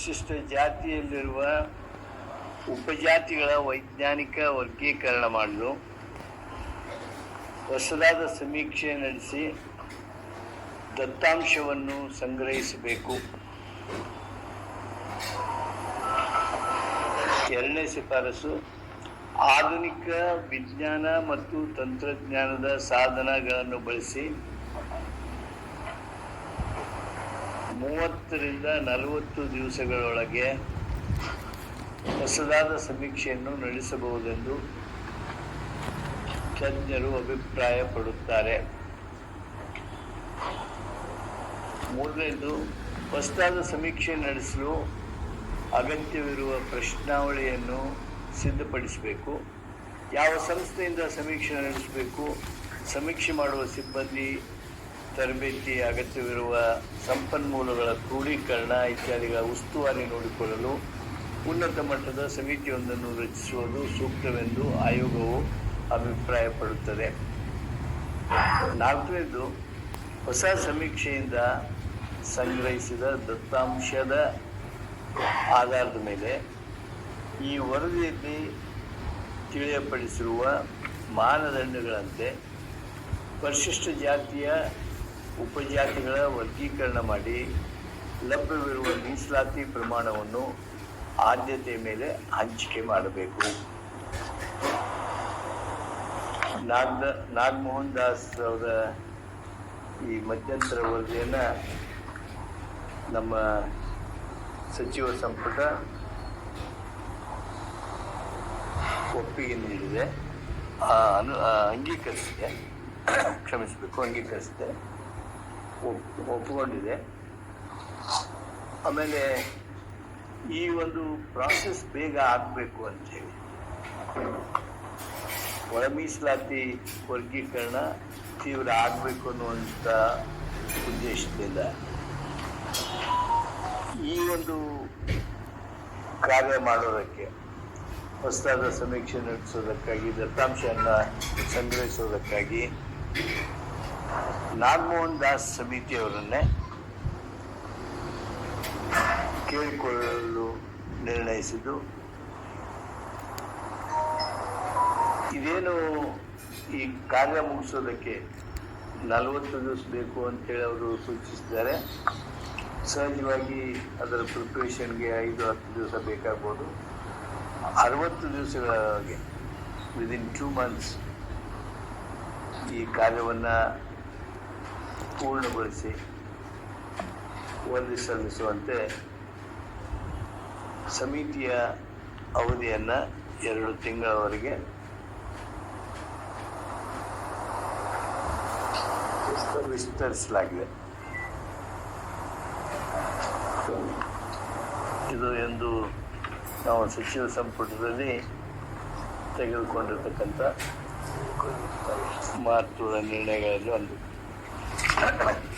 ವಿಶಿಷ್ಟ ಜಾತಿಯಲ್ಲಿರುವ ಉಪಜಾತಿಗಳ ವೈಜ್ಞಾನಿಕ ವರ್ಗೀಕರಣ ಮಾಡಲು ಹೊಸದಾದ ಸಮೀಕ್ಷೆ ನಡೆಸಿ ದತ್ತಾಂಶವನ್ನು ಸಂಗ್ರಹಿಸಬೇಕು. ಎರಡನೇ ಶಿಫಾರಸು, ಆಧುನಿಕ ವಿಜ್ಞಾನ ಮತ್ತು ತಂತ್ರಜ್ಞಾನದ ಸಾಧನಗಳನ್ನು ಬಳಸಿ ಮೂವತ್ತರಿಂದ ನಲವತ್ತು ದಿವಸಗಳೊಳಗೆ ಹೊಸದಾದ ಸಮೀಕ್ಷೆಯನ್ನು ನಡೆಸಬಹುದೆಂದು ತಜ್ಞರು ಅಭಿಪ್ರಾಯಪಡುತ್ತಾರೆ. ಮೂರನೇದು, ಹೊಸದಾದ ಸಮೀಕ್ಷೆ ನಡೆಸಲು ಅಗತ್ಯವಿರುವ ಪ್ರಶ್ನಾವಳಿಯನ್ನು ಸಿದ್ಧಪಡಿಸಬೇಕು. ಯಾವ ಸಂಸ್ಥೆಯಿಂದ ಸಮೀಕ್ಷೆ ನಡೆಸಬೇಕು, ಸಮೀಕ್ಷೆ ಮಾಡುವ ಸಿಬ್ಬಂದಿ ತರಬೇತಿ ಅಗತ್ಯವಿರುವ ಸಂಪನ್ಮೂಲಗಳ ಕ್ರೋಢೀಕರಣ ಇತ್ಯಾದಿಗಳ ಉಸ್ತುವಾರಿ ನೋಡಿಕೊಳ್ಳಲು ಉನ್ನತ ಮಟ್ಟದ ಸಮಿತಿಯೊಂದನ್ನು ರಚಿಸುವುದು ಸೂಕ್ತವೆಂದು ಆಯೋಗವು ಅಭಿಪ್ರಾಯಪಡುತ್ತದೆ. ನಾಲ್ಕನೇದು, ಹೊಸ ಸಮೀಕ್ಷೆಯಿಂದ ಸಂಗ್ರಹಿಸಿದ ದತ್ತಾಂಶದ ಆಧಾರದ ಮೇಲೆ ಈ ವರದಿಯಲ್ಲಿ ತಿಳಿಯಪಡಿಸಿರುವ ಮಾನದಂಡಗಳಂತೆ ಪರಿಶಿಷ್ಟ ಜಾತಿಯ ಉಪಜಾತಿಗಳ ವರ್ಗೀಕರಣ ಮಾಡಿ ಲಭ್ಯವಿರುವ ಮೀಸಲಾತಿ ಪ್ರಮಾಣವನ್ನು ಆದ್ಯತೆ ಮೇಲೆ ಹಂಚಿಕೆ ಮಾಡಬೇಕು. ನಾಗ್ ನಾಗಮೋಹನ್ ದಾಸ್ ಅವರ ಈ ಮಧ್ಯಂತರ ವರದಿಯನ್ನು ನಮ್ಮ ಸಚಿವ ಸಂಪುಟ ಒಪ್ಪಿಗೆ ನೀಡಿದೆ. ಅನು ಅಂಗೀಕರಿಸಿದೆ. ಕ್ಷಮಿಸಬೇಕು, ಅಂಗೀಕರಿಸಿದೆ. ಒಪ್ಪಿಕೊಂಡಿದೆ ಆಮೇಲೆ ಈ ಒಂದು ಪ್ರಾಸೆಸ್ ಬೇಗ ಆಗಬೇಕು ಅಂತೇಳಿ ಒಳ ಮೀಸಲಾತಿ ವರ್ಗೀಕರಣ ತೀವ್ರ ಆಗಬೇಕು ಅನ್ನುವಂಥ ಉದ್ದೇಶದಿಂದ ಈ ಒಂದು ಕಾರ್ಯ ಮಾಡೋದಕ್ಕೆ ಹೊಸದಾದ ಸಮೀಕ್ಷೆ ನಡೆಸೋದಕ್ಕಾಗಿ, ದತ್ತಾಂಶವನ್ನು ಸಂಗ್ರಹಿಸೋದಕ್ಕಾಗಿ ನಾಗಮೋಹನ್ ದಾಸ್ ಸಮಿತಿಯವರನ್ನೇ ಕೇಳಿಕೊಳ್ಳಲು ನಿರ್ಣಯಿಸಿದ್ದು. ಇದೇನು ಈ ಕಾರ್ಯ ಮುಗಿಸೋದಕ್ಕೆ ನಲವತ್ತು ದಿವಸ ಬೇಕು ಅಂತೇಳಿ ಅವರು ಸೂಚಿಸಿದ್ದಾರೆ. ಸಹಜವಾಗಿ ಅದರ ಪ್ರಿಪ್ರೇಷನ್ಗೆ ಐದು, ಹತ್ತು ದಿವಸ ಬೇಕಾಗ್ಬೋದು. ಅರವತ್ತು ದಿವಸಗಳೊಳಗೆ ವಿದಿನ್ ಟೂ ಮಂತ್ಸ್ ಈ ಕಾರ್ಯವನ್ನು ಪೂರ್ಣಗೊಳಿಸಿ. ವರದಿ ಸಲ್ಲಿಸುವಂತೆ ಸಮಿತಿಯ ಅವಧಿಯನ್ನು ಎರಡು ತಿಂಗಳವರೆಗೆ ವಿಸ್ತರಿಸಲಾಗಿದೆ. ಇದು ಎಂದು ನಾವು ಸಚಿವ ಸಂಪುಟದಲ್ಲಿ ತೆಗೆದುಕೊಂಡಿರ್ತಕ್ಕಂಥ ಮಹತ್ವದ ನಿರ್ಣಯಗಳಲ್ಲಿ ಒಂದು. はい。